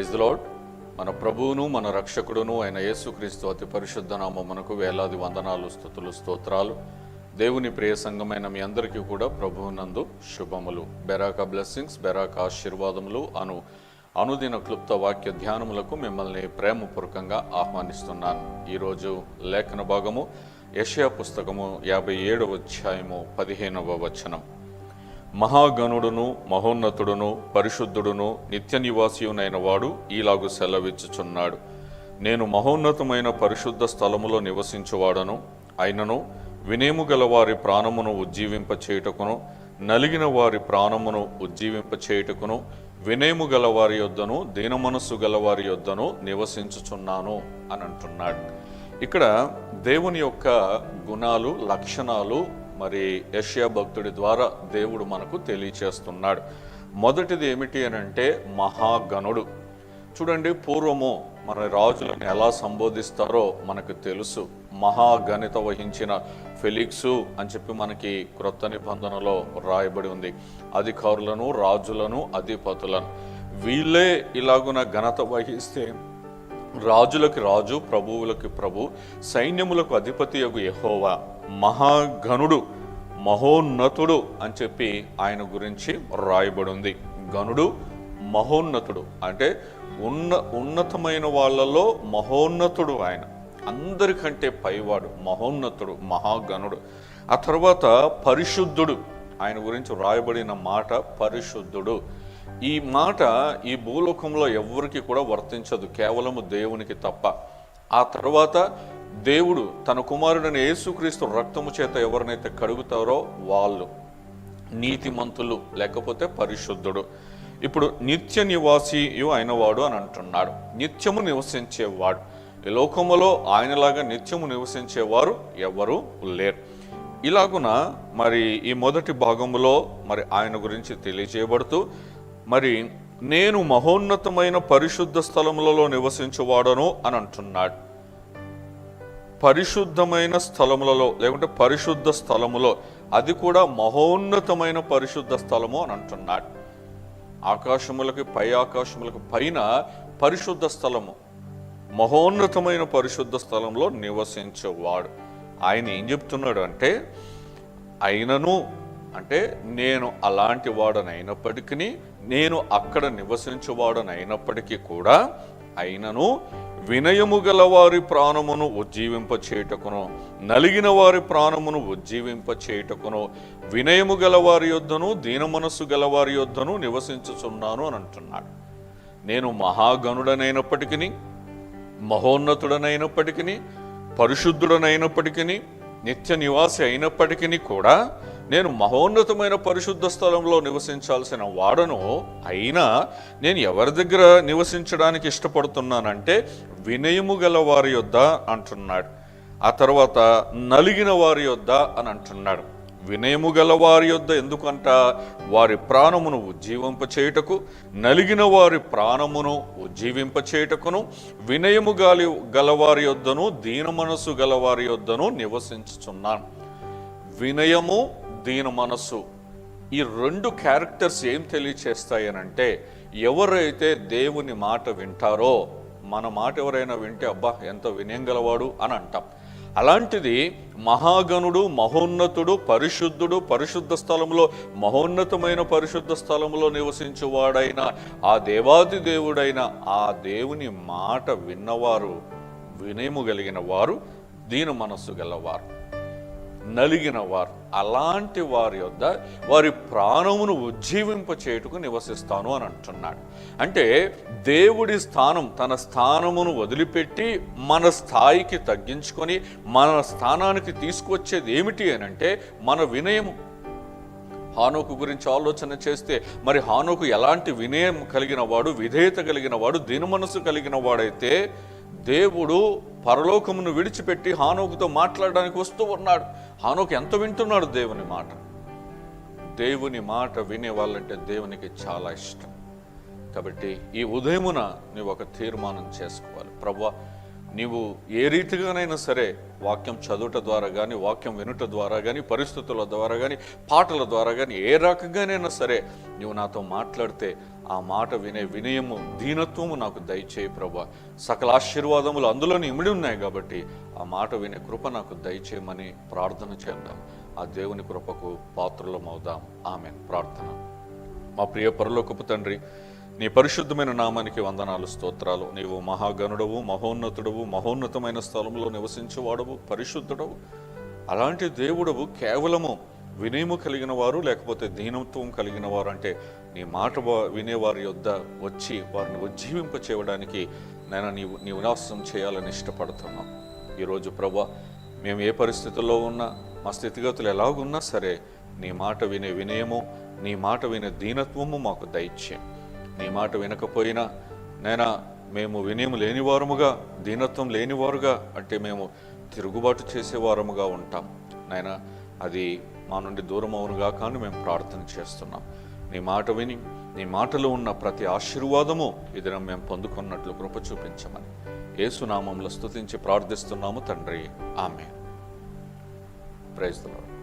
Praise lord. మన ప్రభువును మన రక్షకుడును అయిన యేసుక్రీస్తు అతి పరిశుద్ధ నామమునకు వేలాది వందనాలు స్థుతులు స్తోత్రాలు. దేవుని ప్రియ సంఘమైన మీ అందరికీ కూడా ప్రభువునందు శుభములు. బెరాక బ్లెస్సింగ్స్ బెరాక ఆశీర్వాదములు అను అనుదిన క్లుప్త వాక్య ధ్యానములకు మిమ్మల్ని ప్రేమపూర్వకంగా ఆహ్వానిస్తున్నాను. ఈరోజు లేఖన భాగము యషయా పుస్తకము యాభై ఏడవ అధ్యాయము పదిహేనవ వచనం. మహాగణుడును మహోన్నతుడును పరిశుద్ధుడును నిత్య నివాసియునైన వాడు ఈలాగు సెలవిచ్చుచున్నాడు. నేను మహోన్నతమైన పరిశుద్ధ స్థలములో నివసించువాడను. అయినను వినేము గల వారి ప్రాణమును ఉజ్జీవింప చేయుటకును నలిగిన వారి ప్రాణమును ఉజ్జీవింప చేయుటకును వినేము గల వారి యొద్దను దీనమనస్సు గల వారి యొద్దను నివసించుచున్నాను అని అంటున్నాడు ఇక్కడ దేవుని యొక్క గుణాలు లక్షణాలు మరి యష్యా భక్తుడి ద్వారా దేవుడు మనకు తెలియచేస్తున్నాడు. మొదటిది ఏమిటి అని అంటే మహాగణుడు. చూడండి పూర్వము మన రాజులను ఎలా సంబోధిస్తారో మనకు తెలుసు. మహాగణిత వహించిన ఫెలిక్సు అని చెప్పి మనకి క్రొత్త నిబంధనలో రాయబడి ఉంది. అధికారులను రాజులను అధిపతులను. వీళ్ళే ఇలాగున ఘనత వహిస్తే రాజులకి రాజు ప్రభువులకి ప్రభు సైన్యములకు అధిపతి యగు యహోవా. మహాగణుడు. మహోన్నతుడు అని చెప్పి ఆయన గురించి రాయబడి ఉంది గణుడు మహోన్నతుడు అంటే ఉన్న ఉన్నతమైన వాళ్ళలో మహోన్నతుడు ఆయన. అందరికంటే పైవాడు మహోన్నతుడు మహాగణుడు ఆ తర్వాత పరిశుద్ధుడు ఆయన గురించి రాయబడిన మాట పరిశుద్ధుడు. ఈ మాట ఈ భూలోకంలో ఎవరికి కూడా వర్తించదు కేవలము దేవునికి తప్ప. ఆ తర్వాత దేవుడు తన కుమారుడని యేసుక్రీస్తు రక్తము చేత ఎవరినైతే కడుగుతారో వాళ్ళు నీతిమంతులు లేకపోతే పరిశుద్ధుడు. ఇప్పుడు నిత్య నివాసియు అయినవాడు అని అంటున్నాడు. నిత్యము నివసించేవాడు. ఈ లోకములో ఆయనలాగా నిత్యము నివసించేవారు ఎవరు లేరు. ఇలాగున మరి ఈ మొదటి భాగములో మరి ఆయన గురించి తెలియజేయబడుతూ మరి నేను మహోన్నతమైన పరిశుద్ధ స్థలములలో నివసించువాడను అని అంటున్నాడు. పరిశుద్ధమైన స్థలములలో లేకుంటే పరిశుద్ధ స్థలములో. అది కూడా మహోన్నతమైన పరిశుద్ధ స్థలము అని అంటున్నాడు. ఆకాశములకి పై ఆకాశములకు పైన పరిశుద్ధ స్థలము. మహోన్నతమైన పరిశుద్ధ స్థలంలో నివసించేవాడు. ఆయన ఏం చెప్తున్నాడు అంటే అయినను అంటే నేను అలాంటి వాడనైనప్పటికీ నేను అక్కడ నివసించువాడనైనప్పటికీ కూడా అయినను వినయము గల వారి ప్రాణమును ఉజ్జీవింపచేయుటకును నలిగిన వారి ప్రాణమును ఉజ్జీవింపచేయుటకును వినయము గల వారి యొద్దను దీనమనస్సు గల వారి యొద్దను నివసించుచున్నాను అని అంటున్నాడు. నేను మహాగణుడనైనప్పటికీ మహోన్నతుడనైనప్పటికీ పరిశుద్ధుడనైనప్పటికీ నిత్య నివాసి అయినప్పటికీ కూడా నేను మహోన్నతమైన పరిశుద్ధ స్థలంలో నివసించాల్సిన వాడను అయినా నేను ఎవరి దగ్గర నివసించడానికి ఇష్టపడుతున్నానంటే వినయము గల వారి యొద్ద అంటున్నాడు. ఆ తర్వాత నలిగిన వారి యొద్ద అని అంటున్నాడు. వినయము గల వారి యొద్ద ఎందుకంట? వారి ప్రాణమును ఉజ్జీవింప చేయుటకు నలిగిన వారి ప్రాణమును ఉజ్జీవింప చేయుటకును వినయము గాలి గలవారి యొద్దను దీన మనస్సు గలవారి యొద్దను నివసించుచున్నాను. వినయము దీన మనస్సు ఈ రెండు క్యారెక్టర్స్ ఏం తెలియచేస్తాయనంటే ఎవరైతే దేవుని మాట వింటారో మన మాట ఎవరైనా వింటే అబ్బా ఎంత వినయం గలవాడు అని అంటాం. అలాంటిది మహాగణుడు మహోన్నతుడు పరిశుద్ధుడు పరిశుద్ధ స్థలంలో మహోన్నతమైన పరిశుద్ధ స్థలంలో నివసించువాడైన ఆ దేవాది దేవుడైన ఆ దేవుని మాట విన్నవారు వినయము కలిగిన వారు దీని మనస్సు గలవారు. నలిగిన వారు అలాంటి వారి యొద్ద వారి ప్రాణమును ఉజ్జీవింప చేయుటకు నివసిస్తాను అని అంటున్నాడు. అంటే దేవుడి స్థానం తన స్థానమును వదిలిపెట్టి మన స్థాయికి తగ్గించుకొని మన స్థానానికి తీసుకొచ్చేది ఏమిటి అని అంటే మన వినయము హానోకు గురించి ఆలోచన చేస్తే మరి హానోకు ఎలాంటి వినయం కలిగిన వాడు విధేయత కలిగిన వాడు దినమనసు కలిగిన వాడైతే దేవుడు పరలోకమును విడిచిపెట్టి హానోకుతో మాట్లాడడానికి వస్తూ ఉన్నాడు. హానోకు ఎంత వింటున్నాడు దేవుని మాట? దేవుని మాట వినే వాళ్ళంటే దేవునికి చాలా ఇష్టం. కాబట్టి ఈ ఉదయమున నీవు ఒక తీర్మానం చేసుకోవాలి. ప్రభా నీవు ఏ రీతిగానైనా సరే వాక్యం చదువుట ద్వారా కానీ వాక్యం వినుట ద్వారా కానీ పరిస్థితుల ద్వారా కానీ పాటల ద్వారా కానీ ఏ రకంగానైనా సరే నువ్వు నాతో మాట్లాడితే ఆ మాట వినే వినయము దీనత్వము నాకు దయచేయి ప్రభా. సకల ఆశీర్వాదములు అందులోనే ఇమిడి ఉన్నాయి కాబట్టి ఆ మాట వినే కృప నాకు దయచేయమని ప్రార్థన చేద్దాం. ఆ దేవుని కృపకు పాత్రలమవుదాం. ఆమె ప్రార్థన. మా ప్రియ పరలోకపు తండ్రి నీ పరిశుద్ధమైన నామానికి వందనాలు స్తోత్రాలు. నీవు మహాగణుడవు మహోన్నతుడవు మహోన్నతమైన స్థలంలో నివసించేవాడవు పరిశుద్ధుడవు. అలాంటి దేవుడవు కేవలము వినయము కలిగిన వారు లేకపోతే దీనత్వం కలిగిన వారు అంటే నీ మాట వినేవారి యొద్ద వచ్చి వారిని ఉజ్జీవింప చేయడానికి నేను నీవు నీ వినాశం చేయాలని ఇష్టపడుతున్నాం. ఈరోజు ప్రభా మేము ఏ పరిస్థితుల్లో ఉన్నా మా స్థితిగతులు ఎలాగున్నా సరే నీ మాట వినే వినయము నీ మాట వినే దీనత్వము మాకు దయచేయం. నీ మాట వినకపోయినా నైనా మేము వినయం లేనివారముగా దీనత్వం లేనివారుగా అంటే మేము తిరుగుబాటు చేసేవారముగా ఉంటాం. నైనా అది మా నుండి దూరం అవునుగా కానీ మేము ప్రార్థన చేస్తున్నాం. నీ మాట విని నీ మాటలో ఉన్న ప్రతి ఆశీర్వాదము ఇదిన మేము పొందుకున్నట్లు కృప చూపించమని. ఏసునామంలో స్తుతించి ప్రార్థిస్తున్నాము తండ్రి. ఆమె ప్రైజ్ ద లార్డ్.